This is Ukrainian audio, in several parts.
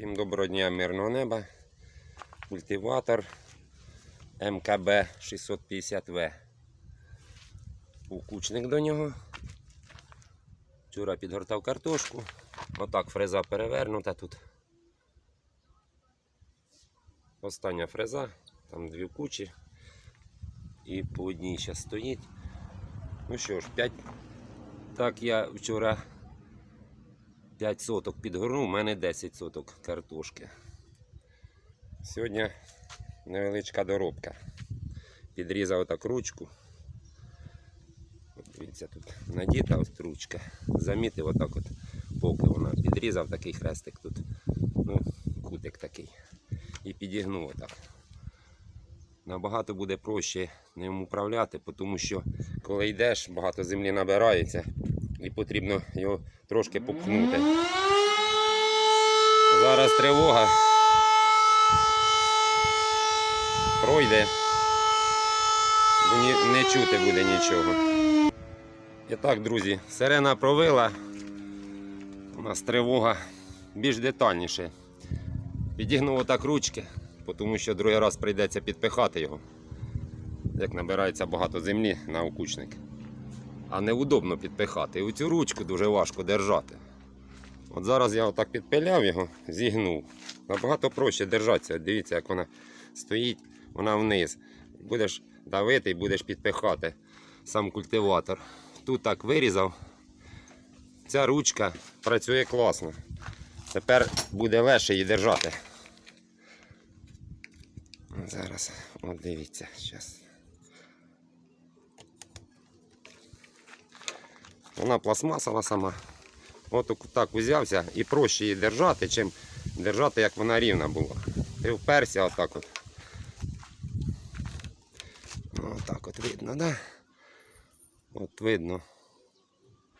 Всім доброго дня, мирного неба. Культиватор МКБ 650В. Укучник до нього. Вчора підгортав картошку. Отак фреза перевернута тут. Остання фреза, там дві кучі. І по одній ще стоїть. Ну що ж, 5. Так я вчора 5 соток підгорнув, у мене 10 соток картошки. Сьогодні невеличка доробка. Підрізав так ручку. Дивіться, тут надіта ось ручка. Замітив отак от, поки вона підрізав такий хрестик тут. Ну, кутик такий. І підігнув отак. Набагато буде проще ним управляти, тому що коли йдеш, багато землі набирається і потрібно його трошки попхнути. Зараз тривога. Пройде. Бо не чути буде нічого. І так, друзі, сирена провила. У нас тривога більш детальніше. Підігнув отак ручки, тому що другий раз прийдеться підпихати його. Як набирається багато землі на окучник. А неудобно підпихати. І оцю ручку дуже важко держати. От зараз я отак підпиляв його, зігнув. Набагато проще держатися. Дивіться, як вона стоїть, вона вниз. Будеш давити і будеш підпихати сам культиватор. Тут так вирізав. Ця ручка працює класно. Тепер буде легше її держати. Зараз, от дивіться, зараз. Вона пластмасова сама. От так узявся і проще її держати, чим держати, як вона рівна була. Ти вперся отак от. Отак от видно, да? От видно.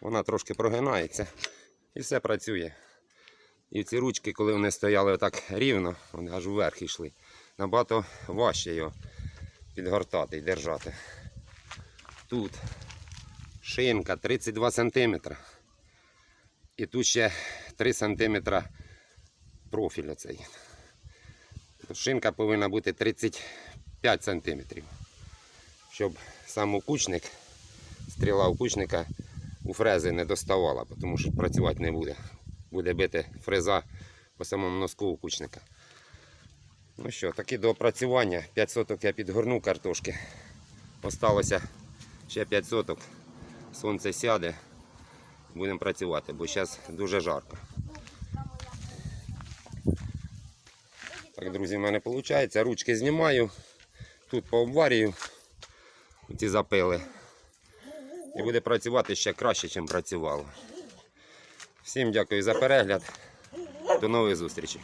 Вона трошки прогинається і все працює. І ці ручки, коли вони стояли отак рівно, вони аж вверх йшли, набагато важче його підгортати і держати. Тут шинка 32 см. І тут ще 3 см профіль оцей. Шинка повинна бути 35 см. Щоб сам укучник, стріла укучника у фрези не доставала, тому що працювати не буде. Буде бити фреза по самому носку укучника. Ну що, такі до опрацювання. 5 соток я підгорнув картошки. Осталося ще 5 соток. Сонце сяде. Будемо працювати, бо зараз дуже жарко. Так, друзі, в мене виходить. Ручки знімаю. Тут пообварюю ці запили. І буде працювати ще краще, ніж працювало. Всім дякую за перегляд. До нових зустрічей.